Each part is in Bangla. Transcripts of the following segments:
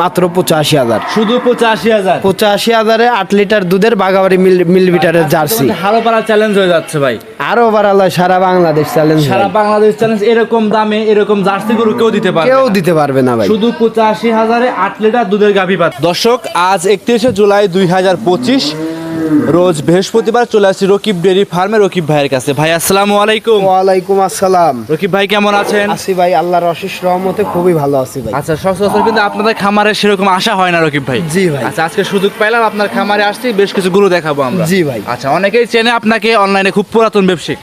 মাত্র পঁচাশি হাজার। শুধু পঁচাশি হাজার? পঁচাশি হাজারে আট লিটার দুধের বাগাবাড়ি মিল মিলিমিটারের জার্সি। আরও পারা চ্যালেঞ্জ হয়ে যাচ্ছে ভাই। আরও বাড়ালো সারা বাংলাদেশ চ্যালেঞ্জ সারা বাংলাদেশ চ্যালেঞ্জ এরকম দামে এরকম জার্সি গরু কেউ দিতে পারবে কেউ দিতে পারবে না ভাই। শুধু পঁচাশি হাজারে আট লিটার দুধের গাভী পাত দর্শক আজ একত্রিশে জুলাই দুই হাজার পঁচিশ রোজ বৃহস্পতিবার চলে আসছি রকিব ডেরি ফার্মে। রকিব ভাইয়ের কাছে। ভাই আসসালামু আলাইকুম। ওয়ালাইকুম আসসালাম। রকিব ভাই কেমন আছেন? আসি ভাই আল্লাহর অশেষ রহমতে খুবই ভালো আছি ভাই। আচ্ছা সচরাচর কিন্তু আপনাদের খামারে সেরকম আশা হয় না রকিব ভাই। জি ভাই। আচ্ছা আজকে সুযোগ পাইলাম আপনার খামারে আসছি বেশ কিছু গুরু দেখাবো আমরা। জি ভাই। আচ্ছা অনেকেই চেনে আপনাকে অনলাইনে খুব পুরাতন ব্যবসায়িক।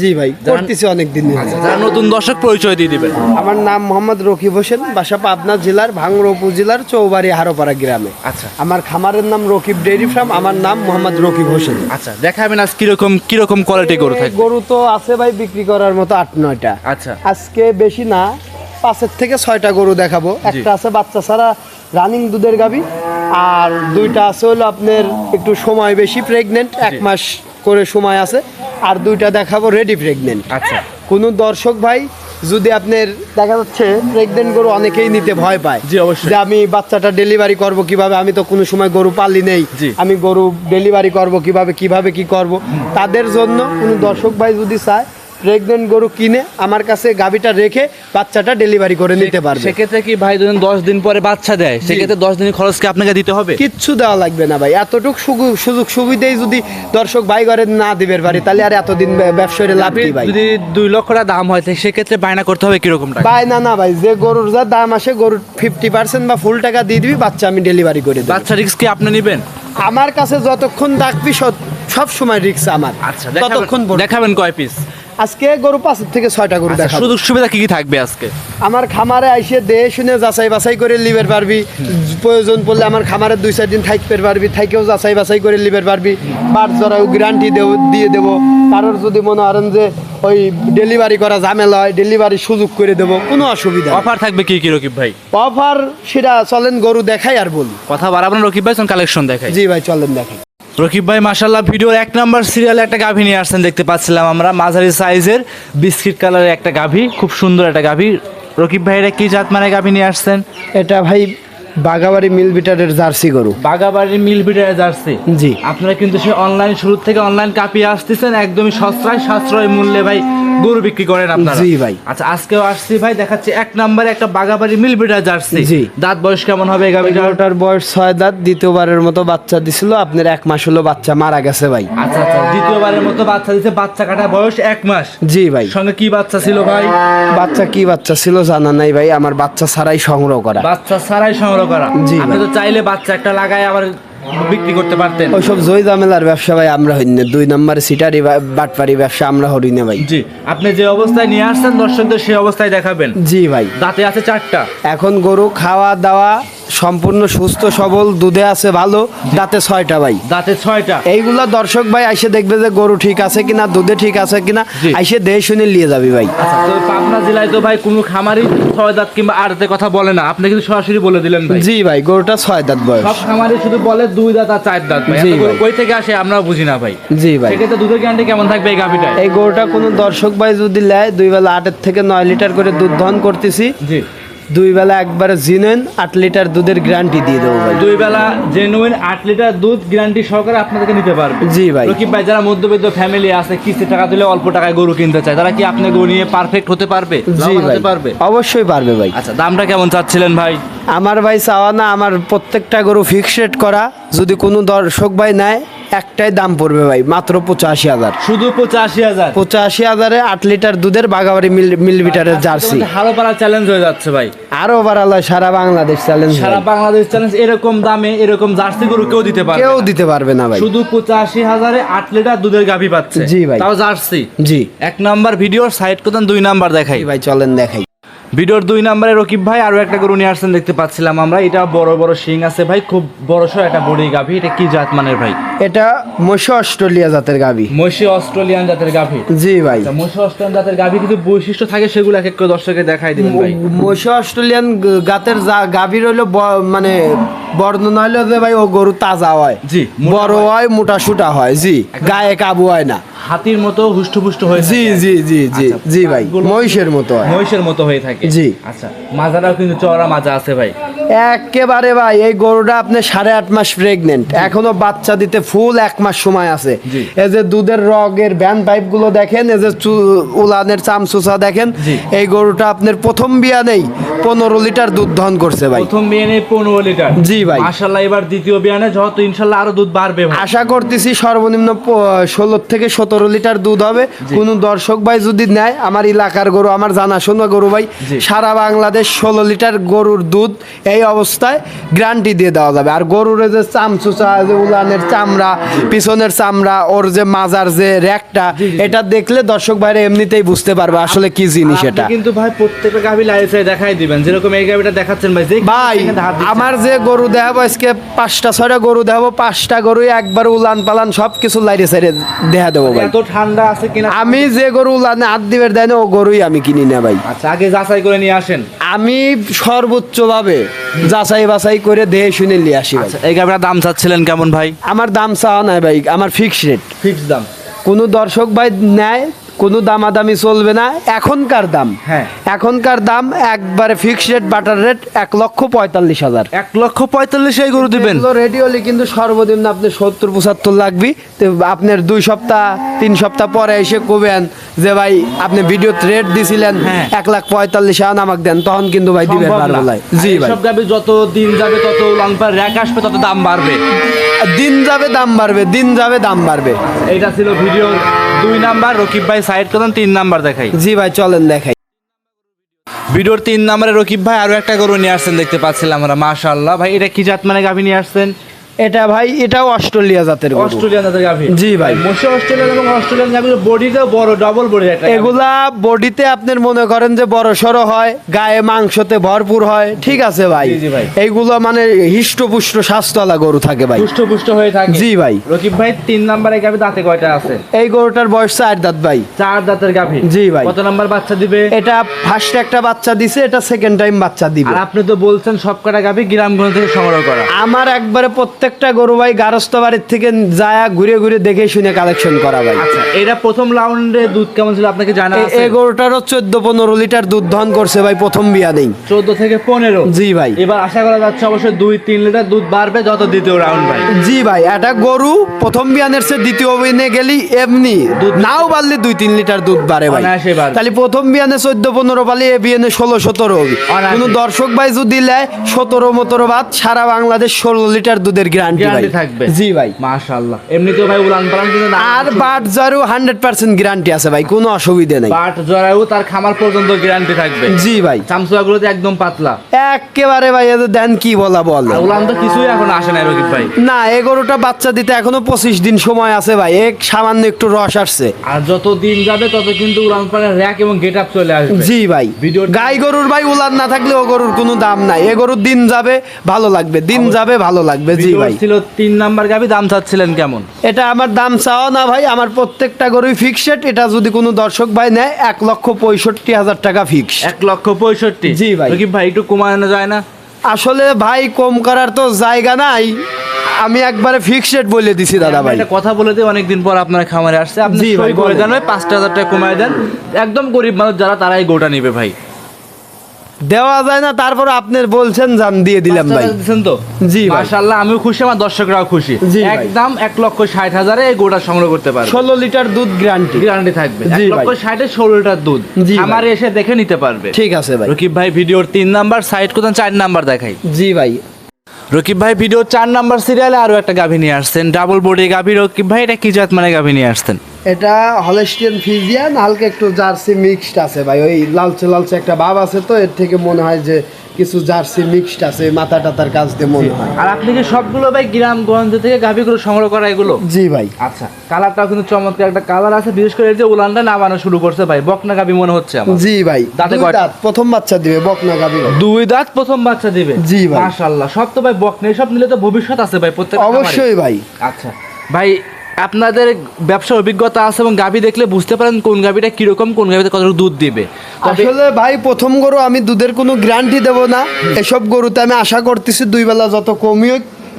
জি ভাই করতেছি অনেক দিন যারা নতুন দর্শক পরিচয় দিয়ে দিবেন। আমার নাম মোহাম্মদ রকিব হোসেন বাসা পাবনা জেলার ভাঙড়া উপজেলার চৌবাড়ি হারোপাড়া গ্রামে। আচ্ছা। আমার খামারের নাম রকিব ডেইরি ফার্ম আমার নাম মোহাম্মদ রকিব হোসেন। আচ্ছা দেখাবেন আজ কীরকম কীরকম কোয়ালিটি গরু থাকবে। গরু তো আছে ভাই বিক্রি করার মতো আট নয়টা। আচ্ছা। আজকে বেশি না পাঁচের থেকে ছয়টা গরু দেখাবো। একটা আছে বাচ্চা ছাড়া রানিং দুধের গাবি আর দুইটা আছে হলো আপনার একটু সময় বেশি প্রেগনেন্ট এক মাস করে সময় আছে। আর দুইটা দেখাবো রেডি প্রেগনেন্ট আচ্ছা। কোনো দর্শক ভাই যদি আপনার দেখা যাচ্ছে প্রেগনেন্ট গরু অনেকেই নিতে ভয় পায়। জি, অবশ্যই। যে আমি বাচ্চাটা ডেলিভারি করব কীভাবে আমি তো কোনো সময় গরু পালি নেই। জি। আমি গরু ডেলিভারি করব কীভাবে কীভাবে কি করব। তাদের জন্য কোনো দর্শক ভাই যদি চায় প্রেগনেন্ট গরু কিনে আমার কাছে গাবিটা রেখে বাচ্চাটা ডেলিভারি করে নিতে পারবে। সেক্ষেত্রে কি ভাই ধরুন দশ দিন পরে বাচ্চা দেয়? সেক্ষেত্রে দশ দিনের খরচ কি আপনাকে দিতে হবে? কিচ্ছু দেওয়া লাগবে না ভাই। এতটুক সুযোগ সুবিধাই যদি দর্শক ভাই ঘরে না দিবের পারি তাহলে আর এতদিন ব্য- ব্যবসায়ীর লাভ কি ভাই? যদি দুই লক্ষ টাকা দাম হয় সেক্ষেত্রে বায়না করতে হবে কীরকম ভাই না ভাই যে গরুর যা দাম আসে গরুর ফিফটি পার্সেন্ট বা ফুল টাকা দিয়ে দিবি বাচ্চা আমি ডেলিভারি করে দেবো। বাচ্চা রিক্স কি আপনি নেবেন? আমার কাছে যতক্ষণ থাকবি সব সময় রিক্স আমার। আচ্ছা ততক্ষণ দেখাবেন কয় পিস আজকে গরু পাঁচ থেকে ছয়টা গরু আচ্ছা, দেখাবো। সুযোগ সুবিধা কি কি থাকবে আজকে? আমার খামারে আইসে দেহে শুনে যাচাই বাছাই করে লিবের পারবি। প্রয়োজন পড়লে আমার খামারে দুই চার দিন থাকতে পারবি থাইকেও যাচাই বাছাই করে লিবের পারবি। পাঁচ জরাও গ্যারান্টি দেব দিয়ে দেবো। কারোর যদি মনে করেন যে ওই ডেলিভারি করা ঝামেলা হয় ডেলিভারি সুযোগ করে দেবো কোনো অসুবিধা অফার থাকবে কি কি রকিব ভাই? অফার সেটা চলেন গরু দেখাই আর বলি। কথা বাড়াবেন রকিব ভাই কালেকশন দেখাই। জি ভাই চলেন দেখাই। রকিব ভাই মাসাল্লাহ ভিডিওর এক নাম্বার সিরিয়ালে একটা গাভী নিয়ে আসছেন, দেখতে পাচ্ছিলাম আমরা। মাঝারি সাইজের বিস্কিট কালারের একটা গাভী, খুব সুন্দর একটা গাভী। রকিব ভাই, এটা কি জাত মানে গাভী নিয়ে আসছেন? এটা ভাই বাগাবাড়ি মিল বিটারের জার্সি গরু। বাগাবাড়ির মিল বিটারে জার্সি? জি। আপনারা কিন্তু সে অনলাইন শুরু থেকে অনলাইন কাপিয়ে আসতেছেন একদমই সস্তায় সাশ্রয় মূল্যে ভাই গরু বিক্রি করেন আপনারা। জি ভাই। আচ্ছা আজকেও আসছি ভাই দেখাচ্ছি এক নম্বরে একটা বাগাবাড়ি মিল বিটার জার্সি। জি। দাঁত বয়স কেমন হবে এই গাভীটার? বয়স ছয় দাঁত দ্বিতীয়বারের মতো বাচ্চা দিছিল আপনার এক মাস হলো বাচ্চা মারা গেছে ভাই। আচ্ছা আচ্ছা দ্বিতীয়বারের মতো বাচ্চা দিচ্ছে বাচ্চা কাটা বয়স এক মাস। জি ভাই। সঙ্গে কি বাচ্চা ছিল ভাই? বাচ্চা কি বাচ্চা ছিল জানা নাই ভাই আমার বাচ্চা ছাড়াই সংগ্রহ করা। বাচ্চা ছাড়াই সংগ্রহ করা। আপনি তো চাইলে বাচ্চা একটা লাগায় আবার বিক্রি করতে পারতেন। ওইসব জয় জামেলার ব্যবসা ভাই আমরা হই না। দুই নম্বর সিটারি বাটপারি ব্যবসা আমরা হরি না ভাই। জি আপনি যে অবস্থায় নিয়ে আসছেন দর্শকদের সেই অবস্থায় দেখাবেন। জি ভাই। দাঁতে আছে চারটা। এখন গরু খাওয়া দাওয়া সম্পূর্ণ সুস্থ সবল দুধে আছে ভালো। দাঁতে ছয়টা ভাই। দাঁতে ছয়টা। এইগুলা দর্শক ভাই আইসে দেখবে যে গরু ঠিক আছে কিনা দুধে ঠিক আছে কিনা। আইসে দেহে শুনে নিয়ে যাবি ভাই। আচ্ছা তো পাবনা জেলায় তো ভাই কোনো খামারই ছয় দাঁত কিংবা আট দাঁতের কথা বলে না। আপনি কিন্তু সরাসরি বলে দিলেন ভাই। জি ভাই গরুটা ছয় দাঁত বয়স। সব খামারে শুধু বলে দুই দাঁত আর চার দাঁত ভাই। জি এত ভাই। কই থেকে আসে আমরা বুঝি না ভাই। জি ভাই। সেক্ষেত্রে দুধের গ্যারান্টি কেমন থাকবে এই গাভিটায়? এই গরুটা কোনো দর্শক ভাই যদি নেয় দুই বেলা আটের থেকে নয় লিটার করে দুধ দহন করতেছি। জি। দুই বেলা একবার জেনুইন আট লিটার দুধের গ্যারান্টি দিয়ে দেবো ভাই। দুই বেলা জেনুইন আট লিটার দুধ গ্যারান্টি সহকারে আপনাদেরকে নিতে পারবে। জি ভাই। রকিব ভাই যারা মধ্যবিত্ত ফ্যামিলি আছে কিস্তি টাকা দিলে অল্প টাকায় গরু কিনতে চায় তারা কি আপনি গরু নিয়ে পারফেক্ট হতে পারবে? জি ভাই। পারবে? অবশ্যই পারবে ভাই। আচ্ছা দামটা কেমন চাচ্ছিলেন ভাই? আমার ভাই চাওয়া না আমার প্রত্যেকটা গরু ফিক্স রেট করা যদি কোনো দর্শক ভাই নেয় একটাই দাম পড়বে ভাই মাত্র পঁচাশি হাজার। শুধু পঁচাশি হাজার? পঁচাশি হাজারে আট লিটার দুধের বাগাবাড়ি মিল মিলিমিটারের জার্সি। হারো পাড়া চ্যালেঞ্জ হয়ে যাচ্ছে ভাই। আরও বাড়ালো সারা বাংলাদেশ চ্যালেঞ্জ সারা বাংলাদেশ চ্যালেঞ্জ এরকম দামে এরকম জার্সি গরু কেউ দিতে পারবে কেউ দিতে পারবে না ভাই। শুধু পঁচাশি হাজারে আট লিটার দুধের গাভী পাচ্ছে। জি ভাই। তাও জার্সি। জি। এক নাম্বার ভিডিও সাইড করতেন দুই নাম্বার দেখাই। ভাই চলেন দেখাই। ভিডিওর দুই নাম্বারে রকিব ভাই আরও একটা গরু নিয়ে আসছেন দেখতে পাচ্ছিলাম আমরা। এটা বড় বড় শিং আছে ভাই খুব বড় সড় একটা বড়ি গাভী। এটা কি জাত মানের ভাই? এটা মশো অস্ট্রেলিয়া জাতের গাবি মসি অস্ট্রেলিয়ান জাতের গাভী। জি ভাই। আচ্ছা, মসি অস্ট্রেলিয়ান জাতের গাভী কিছু বৈশিষ্ট্য থাকে সেগুলো এক এক করে দর্শকে দেখাই দিবেন ভাই। মশো অস্ট্রেলিয়ান গাতের গাভীর হইল ব- মানে বর্ণনা হইল যে ভাই ও গরু তাজা হয়। জি, বড় হয়। মোটা সুটা হয় জি। গায়ে কাবু হয় না। হাতির মতো হুষ্টপুষ্ট হয়ে জি জি জি জি আচ্ছা, জি ভাই মহিষের মতো মহিষের মতো হয়ে থাকে। জি। আচ্ছা মাজাটাও কিন্তু চওড়া মাজা আছে ভাই। একেবারে ভাই এই গরুটা আপনি সাড়ে আট মাস প্রেগনেন্ট এখনও বাচ্চা দিতে ফুল এক মাস সময় আছে। এই যে দুধের রগের ভ্যান পাইপগুলো দেখেন এই যে উলানের চামচুচা দেখেন এই গরুটা আপনার প্রথম বিয়া নেই পনেরো লিটার দুধ দহন করছে ভাই। প্রথম বিয়ানে পনেরো লিটার। জি ভাই। মাশাল্লাহ এবার দ্বিতীয় বিয়ানে যত ইনশাল্লাহ আরও দুধ বাড়বে আশা করতেছি সর্বনিম্ন ষোলো থেকে সতেরো লিটার দুধ হবে। কোনো দর্শক ভাই যদি নেয় আমার এলাকার গরু আমার জানাশোনা গরু ভাই সারা বাংলাদেশ ষোলো লিটার গরুর দুধ এই অবস্থায় গ্যারান্টি দিয়ে দেওয়া যাবে। আর গরুর যে চামচুচা যে উলানের চামড়া পিছনের চামড়া ওর যে মাজার যে র্যাকটা এটা দেখলে দর্শক ভাইরা এমনিতেই বুঝতে পারবে আসলে কি জিনিস এটা। কিন্তু ভাই প্রত্যেকটা গাভি লাইসে দেখাই দিবেন। যেরকম এই গাভিটা দেখাচ্ছেন ভাই ভাই। আমার যে গরু দেখাবো আজকে পাঁচটা ছয়টা গরু দেখাবো পাঁচটা গরু একবার উলান পালান সব কিছু লাইরে সাইডে দেখা দেবো ভাই। এত ঠান্ডা আছে কিনা? আমি যে গরু উলানে হাত দিবের দেয় না ও গরুই আমি কিনি না ভাই। আচ্ছা আগে যাচাই করে নিয়ে আসেন। আমি সর্বোচ্চ ভাবে যাচাই বাছাই করে দেহে শুনে নিয়ে আসি ভাই। আচ্ছা এই গাভিটার দাম চাচ্ছিলেন কেমন ভাই? আমার দাম চাওয়া নাই ভাই আমার ফিক্স রেট ফিক্স দাম। কোনো দর্শক ভাই নেয় কোনো দামাদামি চলবে না এখনকার দাম হ্যাঁ। এখনকার দাম একবারে ফিক্স রেট বাটার রেট এক লক্ষ পঁয়তাল্লিশ হাজার এক লক্ষ পঁয়তাল্লিশ এই গরু দিবেন রেডি হলে কিন্তু সর্বনিম্ন আপনি সত্তর পঁচাত্তর লাগবে তো আপনার দুই সপ্তাহ তিন সপ্তাহ পরে এসে কবেন যে ভাই আপনি ভিডিও রেট দিছিলেন হ্যাঁ। এক লাখ পঁয়তাল্লিশ হাজার আমাকে দেন তখন কিন্তু ভাই দিবে সম্ভব পারব না। লাই। জি ভাই গাভি যত দিন যাবে তত লং লংপার র্যাক আসবে তত দাম বাড়বে দিন যাবে দাম বাড়বে দিন যাবে দাম বাড়বে। এটা ছিল ভিডিওর দুই নাম্বার রকিব ভাই সাইড করেন তিন নাম্বার দেখাই। জি ভাই চলেন দেখাই। ভিডিওর তিন নাম্বারে রকিব ভাই আরও একটা গরু নিয়ে আসছেন দেখতে পাচ্ছিলাম আমরা মাশাআল্লাহ। ভাই এটা কি জাত মানে গাভী নিয়ে আসছেন? এটা ভাই এটাও অস্ট্রেলিয়া জাতের গরু। অস্ট্রেলিয়ান জাতের গাভি। জি ভাই। মোশে অস্ট্রেলিয়ান এবং অস্ট্রেলিয়ান গাভির বডিটাও বড় ডবল বডি একটা। এগুলা বডিতে আপনার মনে করেন যে বড় সড়ো হয় গায়ে মাংসতে ভরপুর হয় ঠিক আছে ভাই। জি, জি ভাই। এইগুলো মানে হিষ্টপুষ্ট স্বাস্থ্যওয়ালা গরু থাকে ভাই। পুষ্ট পুষ্ট হয়ে থাকে। জি ভাই। রকিব ভাই তিন নাম্বারে গাভি দাঁতে কয়টা আছে? এই গরুটার বয়স চার দাঁত ভাই। চার দাঁতের গাভি। জি ভাই। কত নাম্বার বাচ্চা দিবে? এটা ফার্স্ট একটা বাচ্চা দিছে এটা সেকেন্ড টাইম বাচ্চা দিবে। আর আপনি তো বলছেন সব কটা গাভি গ্রামগঞ্জ থেকে সংগ্রহ করা। আমার একবারে প্রত্যেকটা গরু ভাই গারস্থ বাড়ির থেকে যায়া ঘুরে ঘুরে দেখে শুনে কালেকশন করা ভাই। আচ্ছা এটা প্রথম রাউন্ডে দুধ কেমন ছিল? আপনাকে জানা আছে। এই গরুটারও চোদ্দ পনেরো লিটার দুধ দহন করছে ভাই প্রথম বিয়া নেই। চোদ্দ থেকে পনেরো? জি ভাই। এবার আশা করা যাচ্ছে অবশ্যই দুই তিন লিটার দুধ বাড়বে যত দ্বিতীয় রাউন্ড ভাই। জি ভাই এটা গরু প্রথম বিয়ানের সে দ্বিতীয় বিয়ানে গেলি এমনি। দুধ নাও বাড়লে দুই তিন লিটার দুধ বাড়ে ভাই। তাহলে প্রথম বিয়ানে চোদ্দ পনেরো পালি এ বিয়ানে ষোলো সতেরো। কোনো দর্শক ভাই যদি লেয় সতেরো মতেরো বাদ সারা বাংলাদেশ ষোলো লিটার দুধের গ্যারান্টি থাকবে। জি ভাই। মাশাআল্লাহ। এমনিতেও ভাই উলান পালান কিন্তু আর বাট জারু হান্ড্রেড পার্সেন্ট গ্যারান্টি আছে ভাই কোনো অসুবিধা নেই। বাট জরায়ু তার খামার পর্যন্ত গ্যারান্টি থাকবে। জি ভাই। চামচুয়াগুলোতে একদম পাতলা। একেবারে ভাই এদের দেন কি বলা বল? উলান তো কিছুই এখন আসে না রকিব ভাই। না এই গরুটা বাচ্চা দিতে এখনও পঁচিশ দিন সময় আছে ভাই এক সামান্য একটু রস আসছে। আর যত দিন যাবে তত কিন্তু উলান পালানের র্যাক এবং গেট চলে আসবে। জি ভাই। গাই গরুর ভাই উলান না থাকলে ও গরুর কোনো দাম নাই। এ গরুর দিন যাবে ভালো লাগবে। দিন যাবে ভালো লাগবে। জি ভিডিওর ভাই। ছিল তিন নাম্বার গাবি দাম চাচ্ছিলেন কেমন? এটা আমার দাম চাওয়া না ভাই আমার প্রত্যেকটা গরুই ফিক্সড এটা যদি কোনো দর্শক ভাই নেয় এক লক্ষ পঁয়ষট্টি হাজার টাকা ফিক্স এক লক্ষ পঁয়ষট্টি? জি ভাই। ভাই একটু কমানো যায় না? আসলে ভাই কম করার তো জায়গা নাই। আমি একবারে ফিক্সড বলে দিছি দাদা ভাই। কথা বলে দিই অনেকদিন পর আপনার খামারে আসছে। আপনি করে দেন ভাই পাঁচটা হাজার টাকা কমায় দেন। একদম গরিব মানুষ যারা তারাই গোটা নিবে ভাই। দেওয়া যায় না তারপর আপনি বলছেন জান দিয়ে দিলাম ভাই। দিচ্ছেন তো? জি। মাশাআল্লাহ আমিও খুশি আমার দর্শকরাও খুশি। একদম এক লক্ষ ষাট হাজারে এই গোটা সংগ্রহ করতে পারবে। ষোলো লিটার দুধ গ্যারান্টি গ্যারান্টি থাকবে। এক। লক্ষ ষাটে ষোলো লিটার দুধ। আমার এসে দেখে নিতে পারবে। ঠিক আছে ভাই। রকিব ভাই ভিডিওর তিন নাম্বার সাইড কোথাও চার নাম্বার দেখাই। জি ভাই। রকিব ভাই ভিডিও চার নাম্বার সিরিয়ালে আরও একটা গাভী নিয়ে আসছেন। ডাবল বডি গাভী। রকিব ভাই এটা কি জাত মানে গাভী নিয়ে আসছেন? এটা হলেস্টিয়ান ফিজিয়ান হালকা একটু জার্সি মিক্সড আছে ভাই। ওই লালচে লালচে একটা ভাব আছে তো এর থেকে মনে হয় যে কিছু জার্সি মিক্সড আছে মাথা টাতার কাজ দিয়ে মনে হয়। আর আপনি কি সবগুলো ভাই গ্রামগঞ্জ থেকে গাভীগুলো সংগ্রহ করা এগুলো? জি ভাই। আচ্ছা কালারটাও কিন্তু চমৎকার। একটা কালার আছে বিশেষ করে যে উলানটা নামানো শুরু করছে ভাই বকনা গাভী মনে হচ্ছে আমার। জি ভাই দাঁতে দাঁত প্রথম বাচ্চা দিবে বকনা গাবি দুই দাঁত প্রথম বাচ্চা দিবে? জি ভাই। মাশাআল্লাহ সব তো ভাই বকনা সব নিলে তো ভবিষ্যৎ আছে ভাই প্রত্যেক অবশ্যই ভাই। আচ্ছা ভাই আপনাদের ব্যবসার অভিজ্ঞতা আছে এবং গাভী দেখলে বুঝতে পারেন কোন গাভীটা কীরকম, কোন গাভীতে কত দুধ দিবে। আসলে ভাই, প্রথম গরু আমি দুধের কোনো গ্যারান্টি দেব না। এসব গরুতে আমি আশা করতেছি দুই বেলা যত কমই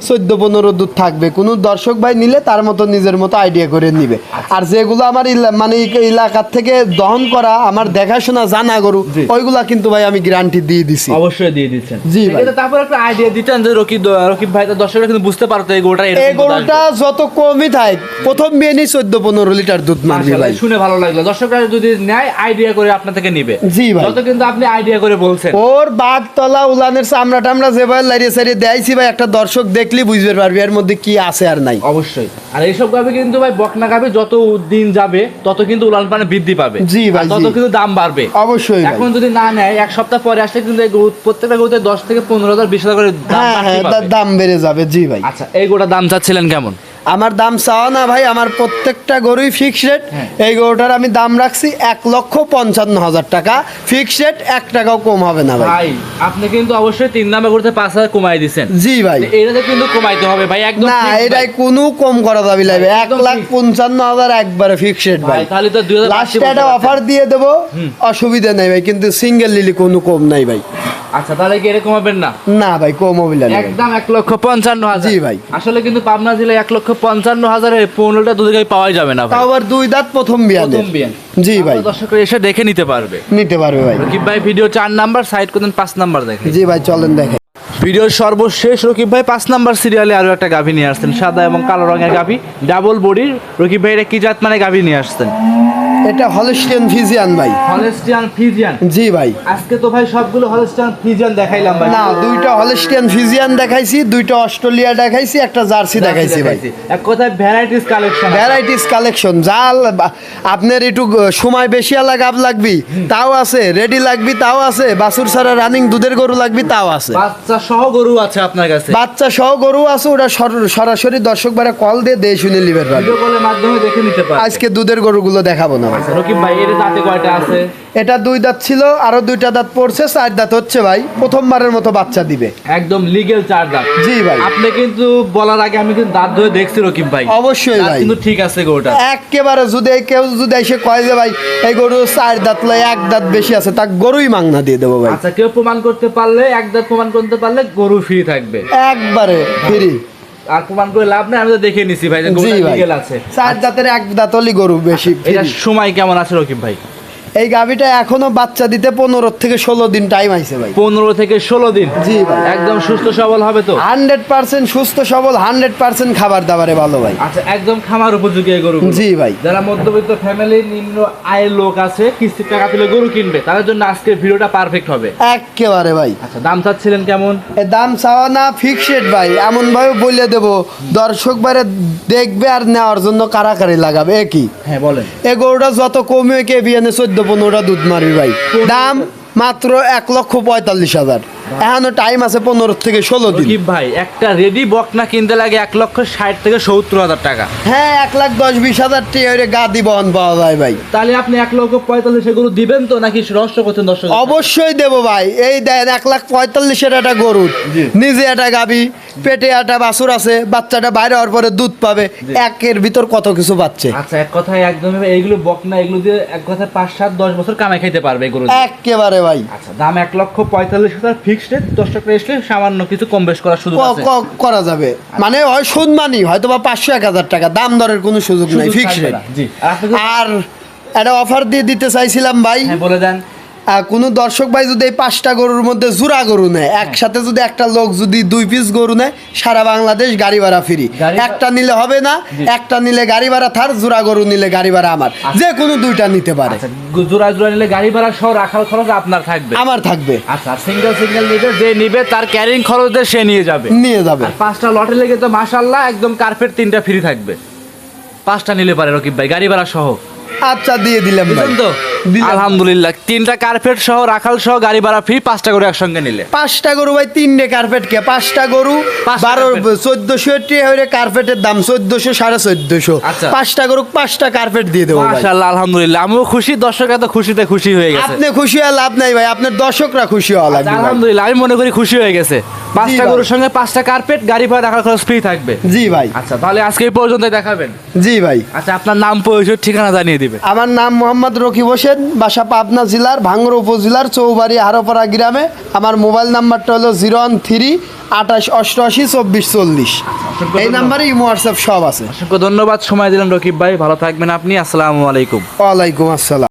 চোদ্দ পনেরো দুধ থাকবে। কোনো দর্শক ভাই নিলে তার মতো নিজের মতো আইডিয়া করে নিবে। আর যেগুলো আমার মানে এলাকার থেকে দহন করা আমার দেখাশোনা জানা গরু ওইগুলা কিন্তু ভাই আমি গ্যারান্টি দিয়ে দিছি। অবশ্যই দিয়ে দিচ্ছেন। জি ভাই। তারপর একটা আইডিয়া দিতেন যে রকিব রকিব ভাই তো দর্শকরা কিন্তু বুঝতে পারতো এই গরুটা এই গরুটা যত কমই থাক প্রথম বিয়ে চোদ্দ পনেরো লিটার দুধ মারবি ভাই। শুনে ভালো লাগল। দর্শকরা যদি নেয় আইডিয়া করে আপনার থেকে নিবে। জি ভাই। যত কিন্তু আপনি আইডিয়া করে বলছেন। ওর বাঘ তলা উলানের চামড়া টামড়া যেভাবে লাইয়ে সারিয়ে দেয়ছি ভাই একটা দর্শক দেখলি বুঝতে পারবি এর মধ্যে কি আছে আর নাই। অবশ্যই। আর এইসব গাভি কিন্তু ভাই বকনা গাভি যত দিন যাবে তত কিন্তু উলান পানে বৃদ্ধি পাবে। জি ভাই, তত কিন্তু দাম বাড়বে। অবশ্যই এখন যদি না নেয় এক সপ্তাহ পরে আসলে কিন্তু এই প্রত্যেকটা গরুতে দশ থেকে পনেরো হাজার বিশ হাজার করে দাম হ্যাঁ হ্যাঁ দাম বেড়ে যাবে। জি ভাই। আচ্ছা এই গোটা দাম চাচ্ছিলেন কেমন? আমার দাম চাওয়া না ভাই আমার প্রত্যেকটা গরুই ফিক্স রেট হ্যাঁ। এই গরুটার আমি দাম রাখছি এক লক্ষ পঞ্চান্ন হাজার টাকা। ফিক্স রেট এক টাকাও কম হবে না ভাই। আপনি কিন্তু অবশ্যই তিন নামে করতে পাঁচ হাজার কমাই দিচ্ছেন জি ভাই। এটাতে কিন্তু কমাইতে হবে ভাই একদম না এটাই। কোনো কম করা যাবে লাগবে এক লাখ পঞ্চান্ন হাজার একবারে ফিক্স রেট ভাই। ভাই তাহলে তো দুই হাজার লাস্টে একটা অফার দিয়ে দেবো। অসুবিধা নাই ভাই কিন্তু সিঙ্গেল লিলি কোনো কম নাই ভাই। আচ্ছা তাহলে কি এরকম হবেন না? না ভাই কম হবে না। একদম এক লক্ষ পঞ্চান্ন হাজার। জি ভাই। আসলে কিন্তু পাবনা জেলায় এক লক্ষ পঞ্চান্ন হাজারে পনেরোটা দুধ গাই পাওয়াই যাবে না তাও আবার দুই দাঁত প্রথম বিয়ানে প্রথম বিয়ান। জি ভাই। দর্শকরা এসে দেখে নিতে পারবে। নিতে পারবে ভাই। রকিব ভাই ভিডিও চার নাম্বার সাইড করতেন পাঁচ নাম্বার দেখে জি ভাই চলেন দেখে ভিডিওর সর্বশেষ রকিব ভাই পাঁচ নাম্বার সিরিয়ালে আরও একটা গাভী নিয়ে আসছেন। সাদা এবং কালো রঙের গাভী ডাবল বডির রকিব ভাই এটা কি জাত মানে গাভী নিয়ে আসছেন? এটা হলস্টিয়ান ফিজিয়ান ভাই। Holstein Friesian? জি ভাই। আজকে তো ভাই সবগুলো হলেস্টিয়ান ফিজিয়ান দেখাইলাম ভাই। না দুইটা হলস্টিয়ান ফিজিয়ান দেখাইছি দুইটা অস্ট্রেলিয়া দেখাইছি একটা জার্সি দেখাইছি ভাই। এক কথায় ভ্যারাইটিস কালেকশন ভ্যারাইটিস কালেকশন জাল আপনার একটু সময় বেশি লাগাব লাগবি তাও আছে। রেডি লাগবি তাও আছে। বাছুর ছাড়া রানিং দুধের গরু লাগবি তাও আছে। বাচ্চা সহ গরু আছে আপনার কাছে? বাচ্চা সহ গরু আছে ওটা সর- সরাসরি দর্শক বারে কল দিয়ে দিয়ে শুনে ভিডিও কলের মাধ্যমে দেখে নিতে পারে আজকে দুধের গরুগুলো দেখাবো না। ভাই রকিব ভাই এর দাঁতে কয়টা আছে? এটা দুই দাঁত ছিল আরও দুইটা দাঁত পড়ছে চার দাঁত হচ্ছে ভাই। প্রথমবারের মতো বাচ্চা দিবে। একদম লিগেল চার দাঁত। জি ভাই। আপনি কিন্তু বলার আগে আমি কিন্তু দাঁত ধরে দেখছি রকিব ভাই। অবশ্যই ভাই। কিন্তু ঠিক আছে গরুটা একেবারে যদি কেউ যদি এসে কয় যে ভাই এই গরু চার দাঁত লয় এক দাঁত বেশি আছে তা গরুই মাংনা দিয়ে দেবো ভাই। আচ্ছা কেউ প্রমাণ করতে পারলে এক দাঁত প্রমাণ করতে পারলে গরু ফ্রি থাকবে। একবারে ফ্রি আর প্রমাণ করে লাভ নাই আমি তো দেখে নিছি ভাই যে গরুটা আছে। চার দাঁতের এক দাঁতলি গরু বেশি এটা সময় কেমন আছে রকিব ভাই? এই গাভিটা এখনও বাচ্চা দিতে পনেরো থেকে ষোলো দিন টাইম আইছে ভাই। পনেরো থেকে ষোলো দিন? জি ভাই। একদম সুস্থ সবল হবে তো? হান্ড্রেড পার্সেন্ট সুস্থ সবল হান্ড্রেড পার্সেন্ট খাবার দাবারে ভালো ভাই। আচ্ছা একদম খামার উপযোগী গরু জি ভাই। যারা মধ্যবিত্ত ফ্যামিলি নিম্ন আয়ের লোক আছে কিস্তির টাকা তুলে গরু কিনবে তাদের জন্য আজকের ভিডিওটা পারফেক্ট হবে। একেবারে ভাই। আচ্ছা দাম চাচ্ছিলেন কেমন? এ দাম চাওয়া না ফিক্সড ভাই এমন ভাবে বলে দেব দর্শক বারে দেখবে আর নেওয়ার জন্য কারাকারি লাগাবে একই হ্যাঁ বলেন। এ গরুটা যত কমে কে বিয়ানে চোদ্দ পনেরোটা দুধ মারবি ভাই। দাম মাত্র এক লক্ষ পঁয়তাল্লিশ হাজার। এখনও টাইম আছে পনেরো থেকে ষোলো দিন। ভাই একটা রেডি বকনা কিনতে লাগে এক লক্ষ ষাট থেকে সত্তর হাজার টাকা। হ্যাঁ এক লাখ দশ বিশ হাজার টিয়ারে গাদি বহন পাওয়া যায় ভাই। তাহলে আপনি এক লক্ষ পঁয়তাল্লিশ গরু দিবেন তো নাকি রহস্য করছেন দর্শক অবশ্যই দেবো ভাই। এই দেন এক লাখ পঁয়তাল্লিশের একটা গরুর জি। নিজে একটা গাবি। পেটে একটা বাছুর আছে বাচ্চাটা বাইরে হওয়ার পরে দুধ পাবে একের ভিতর কত কিছু পাচ্ছে আচ্ছা এক কথায় একদম এইগুলো বকনা এগুলো দিয়ে এক কথায় পাঁচ সাত দশ বছর কামাই খাইতে পারবে এগুলো একেবারে ভাই। আচ্ছা দাম এক লক্ষ পঁয়তাল্লিশ হাজার ফিক্সড রেট দর্শকরা এসলে সামান্য কিছু কম বেশ করার সুযোগ ক- আছে। ক- করা যাবে। মানে হয় সুদ মানি হয়তো বা পাঁচশো এক হাজার টাকা। দাম দরের কোনো সুযোগ নাই ফিক্সড। জি। আর একটা অফার দিয়ে দিতে চাইছিলাম ভাই। হ্যাঁ বলে দেন। কোনো দর্শক ভাই যদি এই পাঁচটা গরুর মধ্যে জোড়া গরু নেয় একসাথে যদি একটা লোক যদি দুই পিস গরু নেয় সারা বাংলাদেশ গাড়ি ভাড়া ফ্রি একটা নিলে হবে না একটা নিলে গাড়ি ভাড়া থার জোড়া গরু নিলে গাড়ি ভাড়া আমার। যে কোনো দুইটা নিতে পারে। আচ্ছা জোড়া জোড়া নিলে গাড়ি ভাড়া সহ রাখার খরচ আপনার থাকবে? আমার থাকবে। আচ্ছা সিঙ্গেল সিঙ্গেল নিবে যে নিবে তার ক্যারিং খরচ দিয়ে সে নিয়ে যাবে। নিয়ে যাবে। পাঁচটা লটে লেগে তো মাশাল্লাহ একদম কার্পেট তিনটা ফ্রি থাকবে। পাঁচটা নিলে পারে রকিব ভাই গাড়ি ভাড়া সহ। আচ্ছা দিয়ে দিলাম তো? দিলাম। আলহামদুলিল্লাহ। তিনটা কার্পেট সহ রাখাল সহ গাড়ি ভাড়া ফ্রি পাঁচটা করে একসঙ্গে নিলে। পাঁচটা গরু ভাই তিনটে কার্পেট কে। পাঁচটা গরু বারো চোদ্দশো হয়ে কার্পেটের দাম চোদ্দশো সাড়ে চোদ্দশো। আচ্ছা। পাঁচটা গরু পাঁচটা কার্পেট দিয়ে দেবো মাশাল্লাহ আলহামদুলিল্লাহ। আমিও খুশি দর্শকরা তো খুশিতে খুশি হয়ে গেছে। আপনি খুশি হয়ে লাভ নাই ভাই আপনার দর্শকরা খুশি হওয়া লাগবে আলহামদুলিল্লাহ আমি মনে করি খুশি হয়ে গেছে। পাঁচটা গরুর সঙ্গে পাঁচটা কার্পেট গাড়ি ভাড়া রাখার খরচ ফ্রি থাকবে। জি ভাই। আচ্ছা তাহলে আজকে এই পর্যন্ত দেখাবেন। জি ভাই। আচ্ছা আপনার নাম পরিচয় ঠিকানা জানিয়ে দিবে আমার নাম মোহাম্মদ রকিব হোসেন বাসা পাবনা জেলার ভাঙ্গর উপজেলার চৌবাড়ি হারোপাড়া গ্রামে। আমার মোবাইল নাম্বারটা হলো জিরো ওয়ান থ্রি আঠাশ অষ্টআশি চব্বিশ চল্লিশ। এই নাম্বারে ইমো হোয়াটসঅ্যাপ সব আছে। অসংখ্য ধন্যবাদ। সময় দিলেন রকিব ভাই। ভালো থাকবেন আপনি। আসসালামু আলাইকুম। ওয়ালাইকুম আসসালাম।